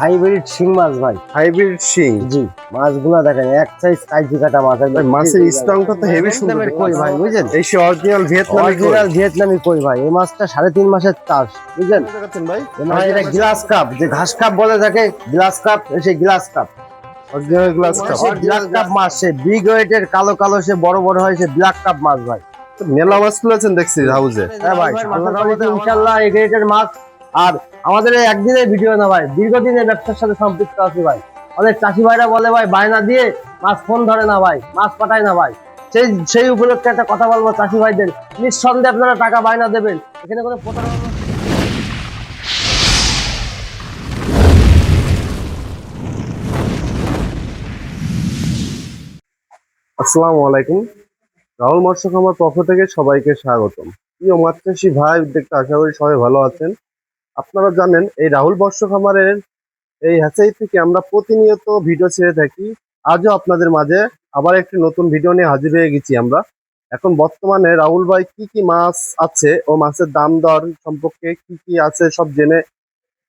Hybrid শিং মাছ ভাই। Hybrid শিং? জি মাছগুলো দেখেন এক সাইজ কাইজি কাটা মাছ একদম মাছের স্ট্রংটা তো হেভি সুন্দর। কই ভাই বুঝলেন এই সে অরিজিনাল ভিয়েতনামি অরিজিনাল ভিয়েতনামি কই ভাই এই মাছটা সাড়ে তিন মাসের চাষ দেখাচ্ছেন ভাই? ভাই এটা গ্লাস কাপ যে ঘাস কাপ বলে থাকে গ্লাস কাপ সেই grass carp original grass carp black carp মাছ সে বিগ ওয়েটের কালো কালো সে বড় বড় হয় সে ব্ল্যাক কাপ মাছ ভাই। মেলা মাছ তুলেছেন দেখছি হাউজে হ্যাঁ ভাই আল্লাহর রহমতে ইনশাআল্লাহ এই গ্রেটের মাছ আর আমাদের একদিনের ভিডিও না ভাই দীর্ঘদিনের ব্যবসার সাথে সম্পৃক্ত আছি ভাই। অনেক চাষি ভাইরা বলে ভাই, বায়না দিয়ে মাছ ফোন ধরে না ভাই, মাছ পাঠায় না ভাই। সেই সেই উপলক্ষে একটা কথা বলব চাষি ভাইদের, নিঃসন্দেহে আপনারা টাকা বায়না দেবেন। এখানে কোনো প্রতারণা আসসালামু আলাইকুম। রাহুল মৎস্য খামার পক্ষ থেকে সবাইকে স্বাগতম। প্রিয় মাছ চাষি ভাই দেখতে আশা করি সবাই ভালো আছেন। আপনারা জানেন এই রাহুল বর্ষ খামারের এই হ্যাচাই থেকে আমরা প্রতিনিয়ত ভিডিও ছেড়ে থাকি। আজও আপনাদের মাঝে আবার একটি নতুন ভিডিও নিয়ে হাজির হয়ে গেছি আমরা। এখন বর্তমানে রাহুল ভাই কি কি মাছ আছে ও মাছের দাম দর সম্পর্কে কি কি আছে সব জেনে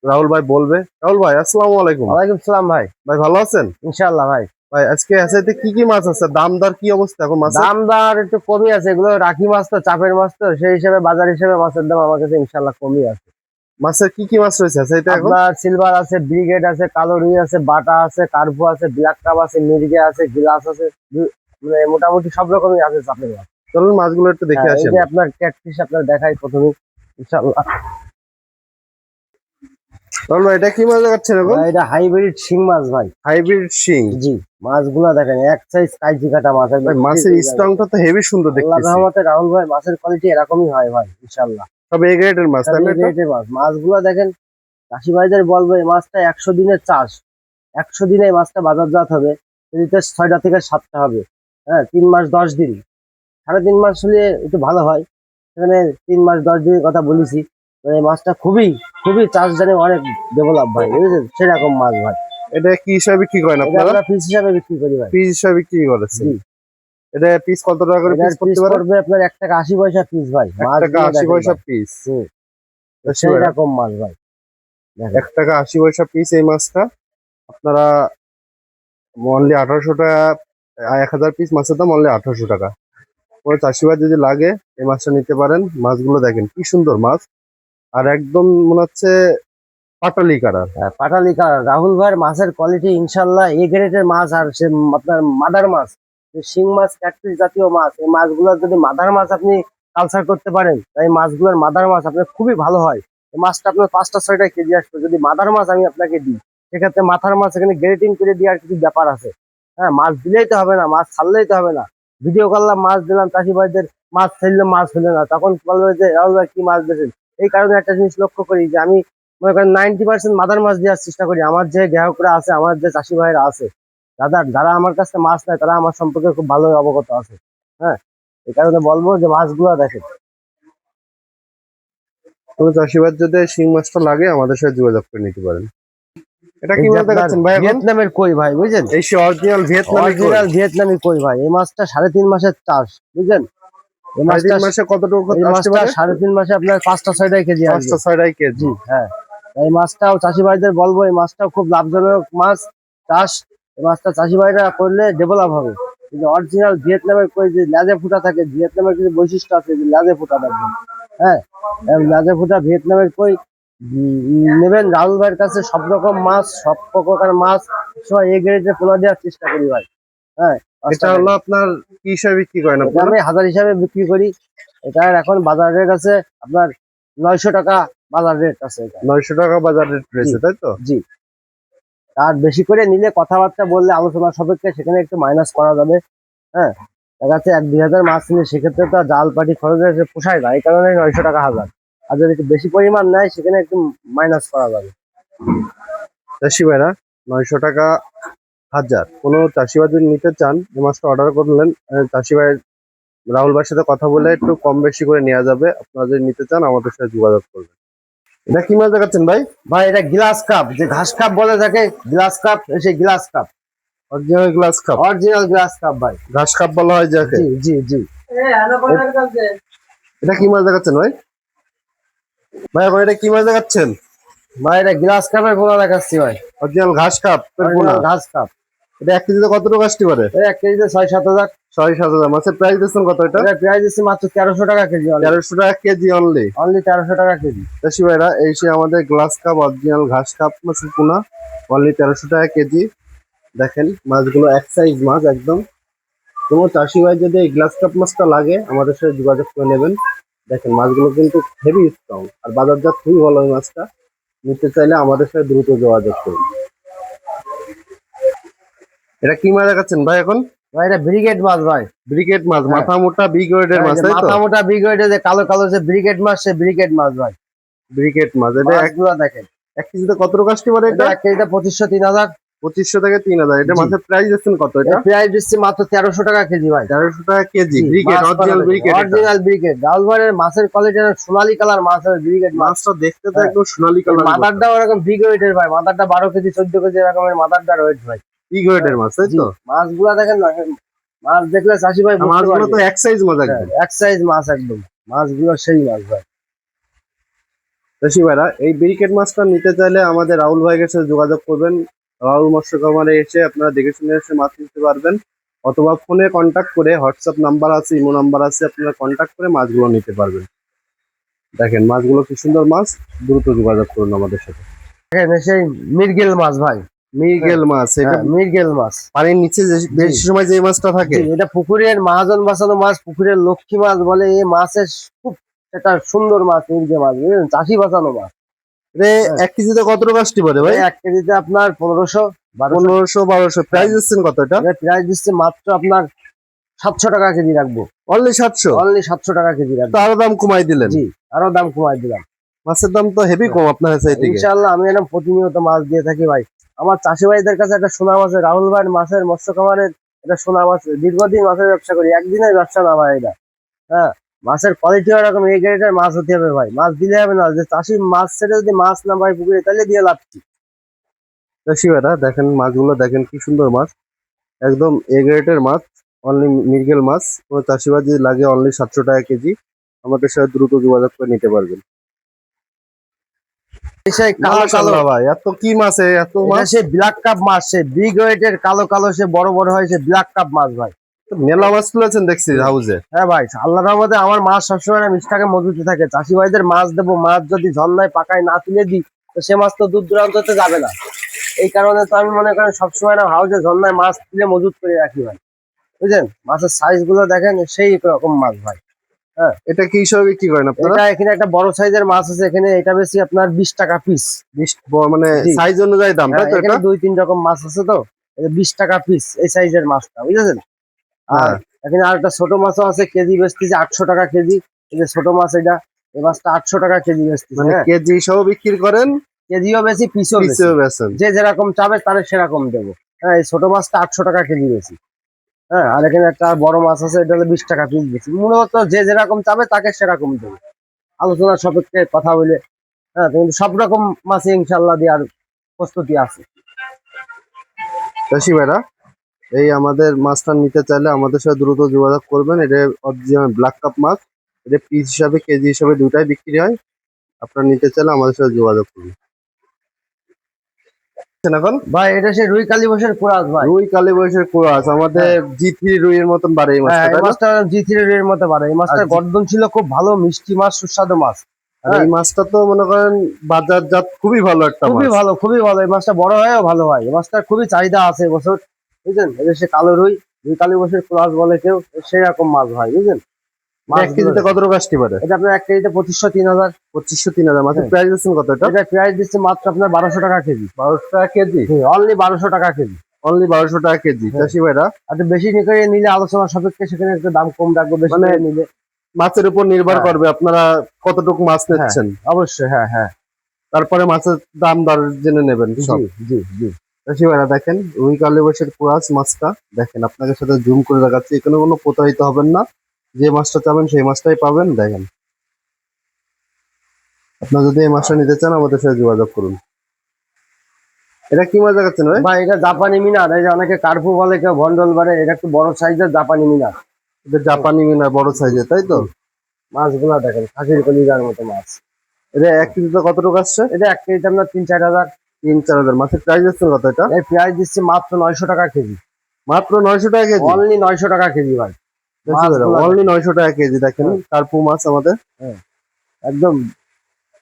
রাহুল ভাই বলবে। রাহুল ভাই আসসালামু আলাইকুম। ওয়ালাইকুম সালাম ভাই। ভাই ভালো আছেন? ইনশাআল্লাহ ভাই। ভাই আজকে হ্যাচাইতে কি কি মাছ আছে? দাম দর কি অবস্থা এখন মাছ দাম দর একটু কমই আছে। এগুলো রাখি মাছ তো চাপের মাছ তো সেই হিসেবে বাজার হিসেবে মাছের দাম আমার কাছে ইনশাআল্লাহ কমই আছে। মাছের কি কি মাছ রয়েছে? আচ্ছা এটা এখন? আপনার সিলভার আছে ব্রিগেড আছে কালো রুই আছে বাটা আছে কার্ভু আছে ব্ল্যাক কাপ আছে মির্গে আছে গ্লাস আছে মানে মোটামুটি সব রকমই আছে চাপের মাছ। চলুন মাছগুলো একটু দেখে হ্যাঁ, এই যে আপনার ক্যাটফিশ আপনার দেখাই প্রথমে ইনশাআল্লাহ। চলুন এটা কি মাছ দেখাচ্ছেন এখন? ভাই, এটা হাইব্রিড শিং মাছ ভাই। হাইব্রিড শিং। জি মাছগুলো দেখেন এক সাইজ কাইজি কাটা মাছ ভাই মাছের স্ট্রংটা তো হেভি সুন্দর আল্লাহ দেখতেছি। রহমতে রাহুল ভাই মাছের কোয়ালিটি এরকমই হয় ভাই ইনশাআল্লাহ। সব এ গ্রেডের মাছ তাই না এই মাছ। মাছগুলো দেখেন চাষি ভাইদের বলব এই মাছটা একশো দিনের চাষ। একশো দিনে এই মাছটা বাজারজাত হবে। এদিকে ছয়টা থেকে সাতটা হবে। হ্যাঁ তিন মাস দশ দিন। সাড়ে তিন মাস হলে একটু ভালো হয়। সেখানে তিন মাস দশ দিনের কথা বলেছি। এই মাছটা খুবই খুবই চাষ জানে অনেক ডেভেলপ ভাই বুঝেছেন? সেরকম মাছ ভাই এটা কি হিসাবে বিক্রি করেন আপনারা? পিস হিসাবে বিক্রি করি ভাই। পিস হিসাবে বিক্রি করেছেন। এটা পিস কত টাকা করে পিস করতে পিস পারে? করবে আপনার এক টাকা আশি পয়সা পিস ভাই। এক টাকা মাছগুলো আশি দেখেন পয়সা পিস হুম। সেরকম মাছ ভাই। এক টাকা আশি পয়সা পিস এই মাছটা। আপনারা অনলি আঠারোশো টাকা এক হাজার পিস মাছের দাম অনলি আঠারোশো টাকা। কোনো চাষিবাদ যদি লাগে এই মাছটা নিতে পারেন। মাছগুলো দেখেন কি সুন্দর মাছ। আর একদম মনে হচ্ছে পাটালি কালার। হ্যাঁ, পাটালি কালার। রাহুল ভাইয়ের মাছের কোয়ালিটি ইনশাল্লাহ এ গ্রেডের মাছ আর সে আপনার মাদার মাছ। শিং মাছ ক্যাটফিস জাতীয় মাছ, এই মাছগুলোর যদি মাদার মাছ আপনি কালচার করতে পারেন তাই মাছগুলোর মাদার মাছ আপনার খুবই ভালো হয়। এই মাছটা আপনার পাঁচটা, ছয়টা কেজি আসবে। যদি মাদার মাছ আমি আপনাকে দিই, সেক্ষেত্রে মাথার মাছ এখানে গ্রেটিং করে দেওয়ার কিছু ব্যাপার আছে। হ্যাঁ মাছ দিলেই তো হবে না, মাছ ছাড়লেই তো হবে না। ভিডিও করলাম, মাছ দিলাম, চাষি ভাইদের মাছ ফেললে মাছ ফেলে না। তখন বলবে যে, রাহুল ভাই, কি মাছ দিয়েছেন? এই কারণে একটা জিনিস লক্ষ্য করি যে, আমি মনে করেন নাইনটি পার্সেন্ট মাদার মাছ দেওয়ার চেষ্টা করি। আমার যে গ্রাহকরা আছে, আমার যে চাষি ভাইরা আছে দাদা যারা আমার কাছে মাছ নেয় তারা আমার সম্পর্কে খুব ভালো অবগত আছে। হ্যাঁ এই কারণে বলব যে মাছগুলো দেখেন। কোনো চাষিবাদ যদি শিং মাছটা লাগে আমাদের সাথে যোগাযোগ করে নিতে পারেন। এটা কি ভাই ভিয়েতনামের কই ভাই বুঝলেন? এই সে অরিজিনাল ভিয়েতনামি কই। অরিজিনাল ভিয়েতনামি কই ভাই? এই মাছটা সাড়ে তিন মাসের চাষ বুঝলেন? এই মাছটা মাসে কতটুকু এই মাছটা সাড়ে তিন মাসে আপনার পাঁচটা ছয়টাই কেজি পাঁচটা ছয়টাই কেজি। হ্যাঁ। এই মাছটাও চাষি ভাইদের বলব এই মাছটাও খুব লাভজনক মাছ চাষ। এই মাছটা চাষি ভাইরা করলে ডেভেলপ হবে। কিন্তু অরিজিনাল ভিয়েতনামের কই যে লেজে ফুটা থাকে ভিয়েতনামের কিছু বৈশিষ্ট্য আছে যে লেজে ফুটা থাকবে হ্যাঁ? লেজে ফুটা ভিয়েতনামের কই নেবেন রাহুল ভাইয়ের কাছে সব রকম মাছ সব প্রকার মাছ সবাই এ গ্রেডে পোনা দেওয়ার চেষ্টা করি ভাই। হ্যাঁ? এটা হলো আপনার কি হিসাবে বিক্রি করেন আমি হাজার হিসাবে বিক্রি করি। এটার এখন বাজার রেট আছে আপনার নয়শো টাকা বাজার রেট আছে নয়শো টাকা বাজার রেট রয়েছে তাই তো? জি। আর বেশি করে নিলে কথাবার্তা বললে আলোচনা সাপেক্ষে সেখানে একটু মাইনাস করা যাবে। হ্যাঁ? দেখা যাচ্ছে এক দুই হাজার মাছ নিলে সেক্ষেত্রে তো জাল পাটি খরচ পোষায় না, এই কারণে নয়শো টাকা হাজার। আর যদি একটু বেশি পরিমাণ নেয় সেখানে একটু মাইনাস করা যাবে। চাষি ভাইরা, নয়শো টাকা হাজার। কোনো চাষিবাদ যদি নিতে চান এই মাছটা অর্ডার করলেন চাষি ভাই রাহুল ভাইয়ের সাথে কথা বলে একটু কম বেশি করে নেওয়া যাবে। আপনারা যদি নিতে চান, আমাদের সাথে যোগাযোগ করবেন। এটা কি মাছ দেখাচ্ছেন ভাই? ভাই এটা গ্লাস কাপ। যে ঘাস কাপ বলে থাকে গ্লাস কাপ সেই grass carp. Original grass carp. Original grass carp ভাই। ঘাস কাপ বলা হয় যাকে। জি জি জি। এটা কি মাছ দেখাচ্ছেন ভাই? ভাই এখন এটা কি মাছ দেখাচ্ছেন? ভাই এটা গ্লাস কাপের পোনা দেখাচ্ছি ভাই। অরিজিনাল ঘাস কাপ পোনা ঘাস কাপ। এটা এক কেজিতে কত টাকা আসতে পারে? এক কেজিতে ছয় সাত হাজার। ছয় সাত হাজার। মাছের প্রাইস দিচ্ছেন কত এটা? প্রাইস দিচ্ছি মাত্র তেরোশো টাকা কেজি তেরোশো টাকা কেজি অনলি অনলি তেরোশো টাকা কেজি। চাষি ভাইরা এই সে আমাদের গ্লাস কাপ অরিজিনাল ঘাস কাপ মাছের পোনা অনলি তেরোশো টাকা কেজি। দেখেন মাছগুলো এক সাইজ মাছ একদম। কোনো চাষি ভাই যদি এই গ্লাস কাপ মাছটা লাগে আমাদের সাথে যোগাযোগ করে নেবেন। দেখেন মাছগুলো কিন্তু হেভি স্ট্রং আর বাজারজাত খুবই ভালো এই মাছটা। নিতে চাইলে আমাদের সাথে দ্রুত যোগাযোগ করুন। এটা কি মাছ দেখাচ্ছেন ভাই এখন? ভাই এটা ব্রিগেড মাছ ভাই। ব্রিকেট মাছ। মাথা মোটা বিগ ওয়েটের মাছ মাথা মোটা ব্রিগেডে যে কালো কালো যে ব্রিগেড মাছ সে ব্রিগেড মাছ ভাই। ব্রিকেট মাছ এটা এক দেখেন। এক কেজিতে কত টাকা আসতে পারে এটা? এক কেজিতে পঁচিশশো তিন হাজার। পঁচিশশো থেকে তিন হাজার। এটা। মাছের প্রাইস দিচ্ছেন কত এটা? প্রাইস দিচ্ছি মাত্র তেরোশো টাকা কেজি ভাই। তেরোশো টাকা কেজি। ব্রিকেট অরিজিনাল ব্রিকেট অরিজিনাল ব্রিগেড রাউলভারের মাছের কোয়ালিটি সোনালী কালার মাছের ব্রিগেড মাছ। মাছটা দেখতে তো হ্যাঁ। একদম সোনালী কালার মাথারটা ওরকম বিগ ওয়েটের ভাই। মাথারটা বারো কেজি চোদ্দ কেজি এরকমের মাথারটা ওয়েট ভাই। বিগ ওয়েটের মাছ তাই তো? মাছগুলা দেখেন না মাছ দেখলে চাষি ভাই মাছগুলো তো এক সাইজ মাছ একদম। হ্যাঁ, এক সাইজ মাছ একদম। মাছগুলো সেই মাছ ভাই। চাষি ভাইরা এই ব্রিকেট মাছটা নিতে চাইলে আমাদের রাহুল ভাইয়ের সাথে যোগাযোগ করবেন। রাহুল মৎস্য খামারে এসে আপনারা দেখে শুনে এসে মাছ নিতে পারবেন। অথবা ফোনে কন্ট্যাক্ট করে হোয়াটসঅ্যাপ নাম্বার আছে ইমো নাম্বার আছে আপনারা কন্ট্যাক্ট করে মাছগুলো নিতে পারবেন। দেখেন মাছগুলো কি সুন্দর মাছ দ্রুত যোগাযোগ করুন আমাদের সাথে। সেই মিরগেল মাছ ভাই। মিরগেল মাছ এটা হ্যাঁ, মিরগেল মাছ। পানির নিচে যে- বেশি সময় যে মাছটা থাকে। এটা পুকুরের মহাজন বাঁচানো মাছ পুকুরের লক্ষ্মী মাছ বলে এই মাছের খুব একটা সুন্দর মাছ মিরগে মাছ বুঝলেন? চাষি বাঁচানো মাছ। রে এক কেজিতে কত টাকা আসতে পারে ভাই? এক কেজিতে আপনার পনেরোশো পনেরোশো বারোশো। প্রাইস দিচ্ছেন কত এটা? প্রাইস দিচ্ছে মাত্র আপনার সাতশো টাকা কেজি রাখব। অনলি সাতশো? অনলি সাতশো টাকা কেজি রাখব। আরও দাম কমাই দিলেন? জি আরও দাম কমাই দিলাম। মাছের দাম তো হেভি কম আপনার সাইড থেকে ইনশাল্লাহ আমি এরকম প্রতিনিয়ত মাছ দিয়ে থাকি ভাই। আমার চাষি ভাইদের কাছে একটা সোনা আছে, রাহুল ভাইয়ের মাছের মৎস্য খামারের একটা সোনা মাছ দীর্ঘদিন মাছের ব্যবসা করি, একদিনের ব্যবসা না ভাই এটা। হ্যাঁ মাছের কোয়ালিটি ওরকম এই গ্রেডের মাছ হতে হবে ভাই। মাছ দিলে হবে না, যে চাষি মাছ ছেড়ে যদি মাছ না ভাই পুকুরে, তাহলে দিয়ে লাভ কি? চাষি ভাইরা দেখেন মাছগুলো, দেখেন কি সুন্দর মাছ। একদম এ গ্রেডের মাছ অনলি মিরগেল মাছ। কোনো চাষিবাদ যদি লাগে অনলি সাতশো টাকা কেজি। আমাদের সাথে দ্রুত যোগাযোগ করে নিতে পারবেন। কালো কালো সে ব্ল্যাক কাপ মাছ সে বিগ ওয়েটের কালো কালো সে বড় বড় হয় সে ব্ল্যাক কাপ মাছ ভাই। মেলা মাছ তুলেছেন দেখছি হাউসে হ্যাঁ ভাই আল্লাহ রহমতে আমার মাছ সবসময় না মিষ্টাকে মজুতে থাকে। চাষি ভাইদের মাছ দেবো মাছ যদি ঝর্ণায় পাকায় না তুলে দিই তো সে মাছ তো দূর দূরান্ততে যাবে না। এই কারণে তো আমি মনে করেন সবসময় না হাউসে ঝর্ণায় মাছ তুলে মজুত করে রাখি ভাই। বুঝলেন? মাছের সাইজগুলো দেখেন সেই রকম মাছ ভাই। এটা কি হিসাবে বিক্রি করেন আপনারা? এটা এখানে একটা বড় সাইজের মাছ আছে এখানে এটা বেশি আপনার বিশ টাকা পিস বিশ ব- মানে সাইজ অনুযায়ী দাম তাই তো এটা এখানে দুই তিন রকম মাছ আছে তো বিশ টাকা পিস এই সাইজের মাছটা বুঝেছেন? আর হ্যাঁ। এখানে আর একটা ছোট মাছও আছে কেজি বেচতেছে আটশো টাকা কেজি এই যে ছোট মাছ এটা এই মাছটা আটশো টাকা কেজি বেচতেছে মানে হ্যাঁ। কেজি সহ বিক্রি করেন? কেজিও বেশি পিসও বেশি যে যেরকম চাবে তার সেরকম দেবো। হ্যাঁ এই ছোট মাছটা আটশো টাকা কেজি বেশি হ্যাঁ আর এখানে একটা বড় মাছ আছে, এটা হলো বিশ টাকা পিস বেশি। মূলত যে যেরকম চাবে তাকে সেরকম দেবে। আলোচনার সাপেক্ষে কথা বলে হ্যাঁ কিন্তু সব রকম মাছ ইনশাল্লাহ দেওয়ার প্রস্তুতি আছে। ভাইরা, এই আমাদের মাছটা নিতে চাইলে আমাদের সাথে দ্রুত যোগাযোগ করবেন। এটা ব্ল্যাক কাপ মাছ। এটা পিস হিসাবে, কেজি হিসাবে দুটাই বিক্রি হয়। আপনারা নিতে চাইলে আমাদের সাথে যোগাযোগ করুন। এখন? ভাই এটা সে রুই কালী কোরাস ভাই। রুই কালী বয়সের কুয়াশ আমাদের জি থ্রি রুইয়ের মতন বাড়ে এই হ্যাঁ মাছটা মাছটা জি থ্রি এর মতো এই গর্দন ছিল খুব ভালো মিষ্টি মাছ সুস্বাদু মাছ। এই মাছটা তো মনে করেন বাজারজাত খুবই ভালো একটা খুবই ভালো খুবই ভালো। এই মাছটা বড় হয়েও ভালো হয় এই মাছটার খুবই চাহিদা আছে এবছর বুঝলেন? এটা সে কালো রুই রুই কালী বসের ক্লাস বলে কেউ সেরকম মাছ হয় বুঝলেন? এক কেজিতে কত টাকা আসতে পারে? এটা আপনার এক কেজিতে পঁচিশশো তিন হাজার। পঁচিশশো তিন হাজার। মাছের হ্যাঁ। প্রাইস দিচ্ছেন কত এটা? এটা প্রাইস দিচ্ছে মাত্র আপনার বারোশো টাকা কেজি। বারোশো টাকা কেজি? অনলি বারোশো টাকা কেজি। অনলি বারোশো টাকা কেজি। হ্যাঁ। চাষি ভাইরা? বেশি নিলে আলোচনা সাপেক্ষে সেখানে একটু দাম কম রাখব বেশি মানে- নিলে। মাছের উপর নির্ভর হ্যাঁ। করবে আপনারা কতটুকু মাছ নিচ্ছেন। অবশ্যই হ্যাঁ হ্যাঁ। তারপরে মাছের দাম দর জেনে নেবেন জি জি জি। চাষি ভাইরা দেখেন রুই কালী কুয়াশ মাছটা দেখেন আপনাদের সাথে জুম করে দেখাচ্ছি এখানে কোনো প্রতারিত হবেন না। যে মাছটা চাবেন সেই মাছটাই পাবেন দেখেন। আপনারা যদি এই মাছটা নিতে চান আমাদের সাথে যোগাযোগ করুন। এটা কি মাছ দেখাচ্ছেন ভাই? ভাই এটা জাপানি মিনার। এই যে অনেকে কার্পু বলে কেউ ভন্ডল বলে এটা একটু বড় সাইজের জাপানি মিনার। এটা জাপানি মিনা বড় সাইজের তাই তো? মাছগুলা দেখেন খাসির কলিজার মতো মাছ। এটা এক কেজিতে কত টাকা আসছে? এটা এক কেজিতে আপনার তিন চার হাজার। তিন চার হাজার। মাছের প্রাইস আছে কত এটা? এই পেঁয়াজ দিচ্ছে মাত্র নয়শো টাকা কেজি। মাত্র নয়শো টাকা কেজি? অনলি নয়শো টাকা কেজি ভাই। অনলি নয়শো টাকা কেজি দেখেন? কার্পু মাছ আমাদের একদম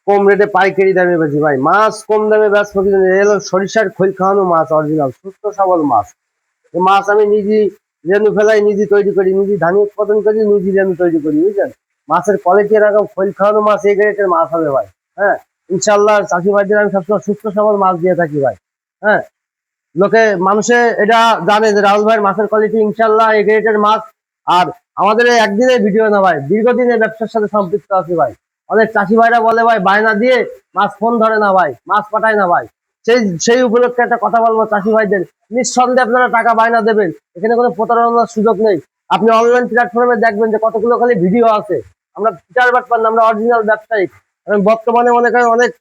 কম রেটে পাইকারি দামে বেশি ভাই মাছ কম দামে ব্যস্ত কিন্তু এলো সরিষার খৈল খাওয়ানো মাছ অরিজিনাল সুস্থ সবল মাছ। মাছ আমি নিজে রেনু ফেলাই নিজে তৈরি করি নিজে ধান উৎপাদন করি নিজে রেনু তৈরি করি বুঝলেন? মাছের কোয়ালিটি এরকম খৈল খাওয়ানো মাছ এই গ্রেটের মাছ হবে ভাই। হ্যাঁ? ইনশাল্লাহ চাষি ভাইদের আমি সবসময় সুস্থ সবল মাছ দিয়ে থাকি ভাই। হ্যাঁ? লোকে মানুষে এটা জানে যে রাহুল ভাইয়ের মাছের কোয়ালিটি ইনশাল্লাহ এই গ্রেটের মাছ আর আমাদের একদিনের ভিডিও না ভাই, দীর্ঘদিনের ব্যবসার সাথে সম্পৃক্ত আছি ভাই। অনেক চাষি ভাইরা বলে ভাই, বায়না দিয়ে মাছ ফোন ধরে না ভাই, মাছ পাঠায় না ভাই। সেই সেই উপলক্ষে একটা কথা বলব চাষি ভাইদের। নিঃসন্দেহে আপনারা টাকা বায়না দেবেন। এখানে কোনো প্রতারণার সুযোগ নেই। আপনি অনলাইন প্ল্যাটফর্মে দেখবেন যে কতগুলো খালি ভিডিও আছে। আমরা পিটার বাট পান আমরা অরিজিনাল ব্যবসায়ী বর্তমানে মনে করেন অনেক,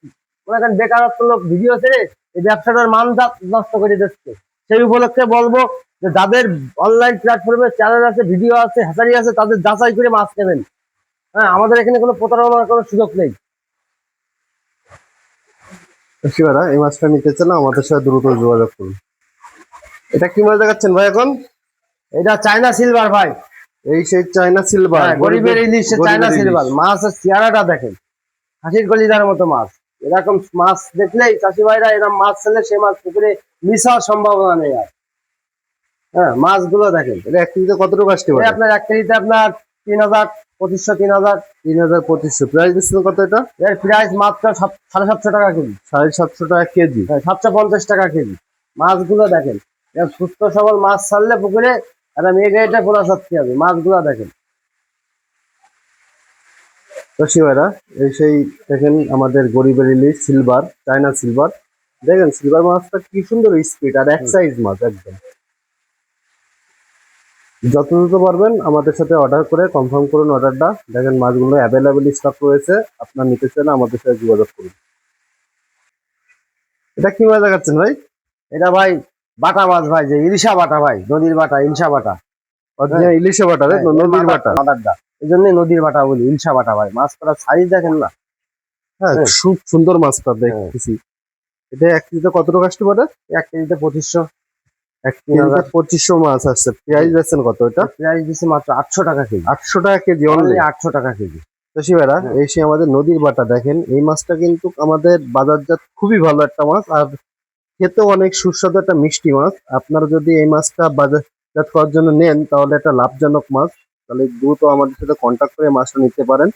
মনে করেন বেকারত্ব লোক ভিডিও ছেড়ে এই ব্যবসাটার মান নষ্ট করে দিচ্ছে। সেই উপলক্ষে বলব যে যাদের অনলাইন প্ল্যাটফর্মে চ্যানেল আছে ভিডিও আছে হ্যাচারি আছে তাদের যাচাই করে মাছ নেবেন। হ্যাঁ আমাদের এখানে কোনো প্রতারণার কোনো সুযোগ নেই। শিবারা এই মাছটা নিতে চান আমাদের সাথে দ্রুত যোগাযোগ করুন। এটা কি মাছ দেখাচ্ছেন ভাই এখন? এটা চায়না সিলভার ভাই। এই সেই চাইনা সিলভার হ্যাঁ, গরিবের ইলিশ চায়না সিলভার মাছের চেহারাটা দেখেন। হাসির গলিদার মতো মাছ। এরকম মাছ দেখলেই চাষি ভাইরা এরকম মাছ ছেলে সেই মাছ পুকুরে মিস হওয়ার সম্ভাবনা নেই আর। হ্যাঁ মাছগুলো দেখেন এটা এক কেজিতে কত টাকা আসতে পারে? আপনার এক কেজিতে আপনার তিন হাজার পঁচিশশো তিন হাজার। তিন হাজার পঁচিশশো। প্রাইস দিচ্ছেন কত এটা? এর প্রাইস মাত্র সাড়ে সাতশো টাকা কেজি। সাড়ে সাতশো টাকা কেজি। হ্যাঁ, সাতশো পঞ্চাশ টাকা কেজি। মাছগুলো দেখেন সুস্থ সবল মাছ ছাড়লে পুকুরে একটা মেয়ে গাড়িটা পোড়া সাথে হবে। মাছগুলো দেখেন। তো শিবারা এই সেই দেখেন আমাদের গরিবের ইলিশ সিলভার চাইনা সিলভার দেখেন সিলভার মাছটা কি সুন্দর স্পিড আর এক সাইজ মাছ একদম। যত দ্রুত পারবেন আমাদের সাথে অর্ডার করে কনফার্ম করুন অর্ডারটা দেখেন মাছগুলো অ্যাভেলেবেল স্টক রয়েছে। আপনার নিতে চাইলে আমাদের সাথে যোগাযোগ করুন। এটা কি মাছ দেখাচ্ছেন ভাই? এটা ভাই বাটা মাছ ভাই যে ইলিশা বাটা ভাই নদীর বাটা ইলশা বাটা। ইলিশা বাটা রে, হ্যাঁ, নদীর বাটা মাদারটা এই জন্য নদীর বাটা বলি ইলশা বাটা ভাই। মাছ করার সাইজ দেখেন না। হ্যাঁ হ্যাঁ। খুব সুন্দর মাছটা দেখতেছি। এটা এক কেজিতে কত টাকা আসতে পারে? এক কেজিতে পঁচিশশো। পঁচিশশো মাছ আসছে প্রাইস যাচ্ছেন কত এটা? প্রাইস দিচ্ছে মাত্র আটশো টাকা কেজি। আটশো টাকা কেজি অনলি আটশো টাকা কেজি। চাষি ভাইরা হ্যাঁ। এই সে আমাদের নদীর বাটা দেখেন এই মাছটা কিন্তু আমাদের বাজারজাত খুবই ভালো একটা মাছ আর খেতেও অনেক সুস্বাদু একটা মিষ্টি মাছ। আপনারা যদি এই মাছটা বাজারজাত করার জন্য নেন তাহলে একটা লাভজনক মাছ। তাহলে দ্রুত আমাদের সাথে কন্ট্যাক্ট করে মাছটা নিতে পারেন।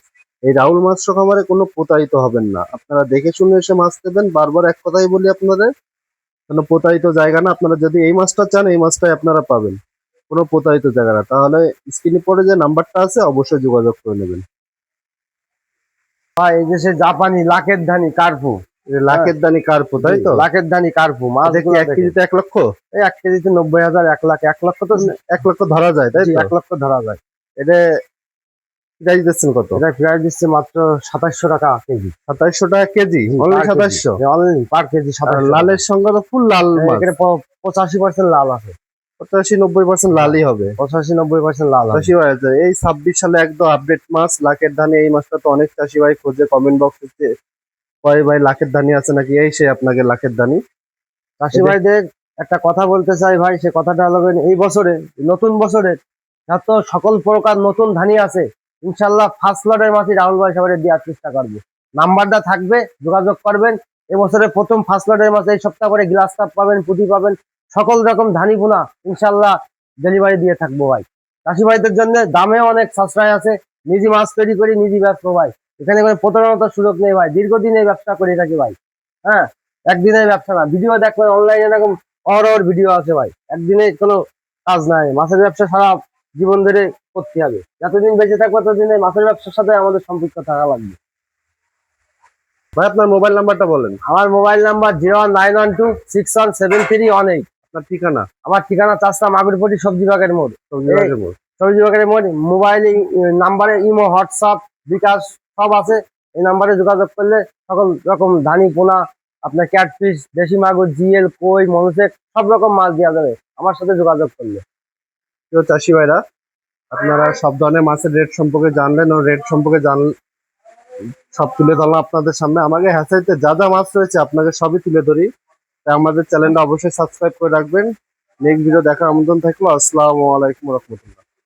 এই রাহুল মাছ খামারে কোনো প্রতারিত হবেন না। আপনারা দেখে শুনে এসে মাছ নেবেন। বারবার এক কথাই বলি আপনাদের কোনো প্রতারিত জায়গা না আপনারা যদি এই মাছটা চান এই মাছটাই আপনারা পাবেন। কোনো প্রতারিত জায়গা না। তাহলে স্ক্রিনে পরে যে নাম্বারটা আছে অবশ্যই যোগাযোগ করে নেবেন। ভাই এই যে সে জাপানি লাকের ধানি কার্পু। লাখের দানি কার্পো তাই তো? লাকের ধানি কার্পু মাছ কি এক কেজিতে এক লক্ষ? এই এক কেজিতে নব্বই হাজার এক লাখ এক লক্ষ তো এক লক্ষ ধরা যায় তাই এক লক্ষ ধরা যায়। এটা প্রাইস দিচ্ছেন কত? এটা প্রাইস দিচ্ছে মাত্র সাতাশশো টাকা কেজি। সাতাইশশো টাকা কেজি? অনলি সাতাইশশো? অনলি পার কেজি আর সাতাশশো লালের সঙ্গে তো ফুল লাল এখানে পঁচাশি পার্সেন্ট লাল আছে। পঁচাশি নব্বই পার্সেন্ট লালই হবে। পঁচাশি নব্বই পার্সেন্ট লাল চাষি ভাই। এই ছাব্বিশ সালে একদম আপডেট মাছ। লাখের ধানে এই মাছটা তো অনেক চাষি ভাই খোঁজে কমেন্ট বক্স বক্সে কয় ভাই লাখের ধানি আছে নাকি? এই সে আপনাকে লাখের ধানি। চাষি ভাইদের একটা কথা বলতে চাই ভাই সে কথাটা হলো এই বছরে নতুন বছরে যত সকল প্রকার নতুন ধানি আছে। ইনশাল্লাহ ফার্স্ট লটের মাছই রাহুল ভাই সবাই দেওয়ার চেষ্টা করবে। নাম্বারটা থাকবে, যোগাযোগ করবেন। এবছরে প্রথম ফার্স্ট লটের মাছ এই সপ্তাহ করে গ্লাস কাপ পাবেন পুঁটি পাবেন। সকল রকম ধানি পোনা ইনশাল্লাহ ডেলিভারি দিয়ে থাকব ভাই। চাষি ভাইদের জন্য দামে অনেক সাশ্রয় আছে। নিজে মাছ তৈরি করি, নিজে ব্যবসা ভাই। এখানে কোনো প্রতারণতার সুযোগ নেই ভাই। দীর্ঘদিন এই ব্যবসা করে থাকি ভাই। হ্যাঁ একদিনের ব্যবসা না। ভিডিও দেখবেন অনলাইনে এরকম অহরহর ভিডিও আছে ভাই। একদিনে কোনো কাজ নাই। মাছের ব্যবসা সারা জীবন ধরে করতে হবে। যতদিন বেঁচে থাকব ততদিন এই মাছের ব্যবসার সাথে আমাদের সম্পৃক্ত থাকা লাগবে। ভাই আপনার মোবাইল নাম্বারটা বলেন। আমার mobile number zero one nine one two six one seven three one eight. আপনার ঠিকানা? আমার ঠিকানা চাষটা মাগুরপটি সবজি বাগের মোড়। সবজি বাজার মোড়। সবজি বাগের মোড় মোবাইলে নাম্বারে ইমো হোয়াটসঅ্যাপ বিকাশ সব আছে। এই নাম্বারে যোগাযোগ করলে সকল রকম ধানি পোনা আপনার ক্যাটফিশ দেশি মাগুর জিএল কই মনুষেক সব রকম মাছ দেওয়া যাবে। আমার সাথে যোগাযোগ করলে। প্রিয় চাষি ভাইরা, আপনারা সব ধরনের মাছের রেট সম্পর্কে জানলেন ও রেট সম্পর্কে জান, সব তুলে ধরলাম আপনাদের সামনে। আমাকে হ্যাসাইতে যা যা মাছ রয়েছে আপনাকে সবই তুলে ধরি। তাই আমাদের চ্যানেলটা অবশ্যই সাবস্ক্রাইব করে রাখবেন। নেক্সট ভিডিও দেখার আমন্ত্রণ থাকল। আসসালামু আলাইকুম রহমতুল্লাহ।